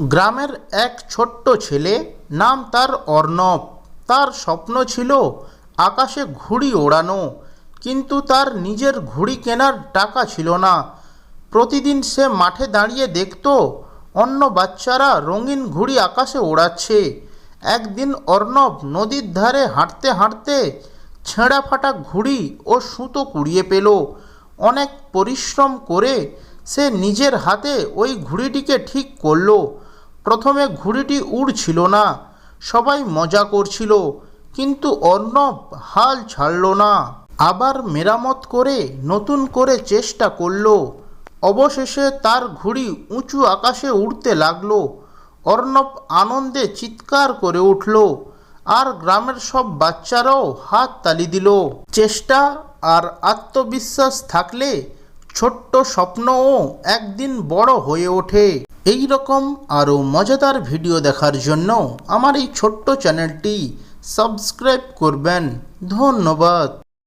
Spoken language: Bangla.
গ্রামের এক ছোট্ট ছেলে, নাম তার অর্ণব। তার স্বপ্ন ছিল আকাশে ঘুড়ি ওড়ানো, কিন্তু তার নিজের ঘুড়ি কেনার টাকা ছিল না। প্রতিদিন সে মাঠে দাঁড়িয়ে দেখত অন্য বাচ্চারা রঙিন ঘুড়ি আকাশে ওড়াচ্ছে। একদিন অর্ণব নদীর ধারে হাঁটতে হাঁটতে ছেঁড়া ফাটা ঘুড়ি ও সুতো কুড়িয়ে পেল। অনেক পরিশ্রম করে সে নিজের হাতে ওই ঘুড়িটিকে ঠিক করল। প্রথমে ঘুড়িটি উড়ছিল না, সবাই মজা করছিল, কিন্তু অর্ণব হাল ছাড়ল না। আবার মেরামত করে নতুন করে চেষ্টা করল। অবশেষে তার ঘুড়ি উঁচু আকাশে উড়তে লাগল। অর্ণব আনন্দে চিৎকার করে উঠল, আর গ্রামের সব বাচ্চারাও হাত তালি দিল। চেষ্টা আর আত্মবিশ্বাস থাকলে ছোট্ট স্বপ্নও একদিন বড় হয়ে ওঠে। এই রকম আরও মজাদার ভিডিও দেখার জন্য আমার এই ছোট্ট চ্যানেলটি সাবস্ক্রাইব করবেন। ধন্যবাদ।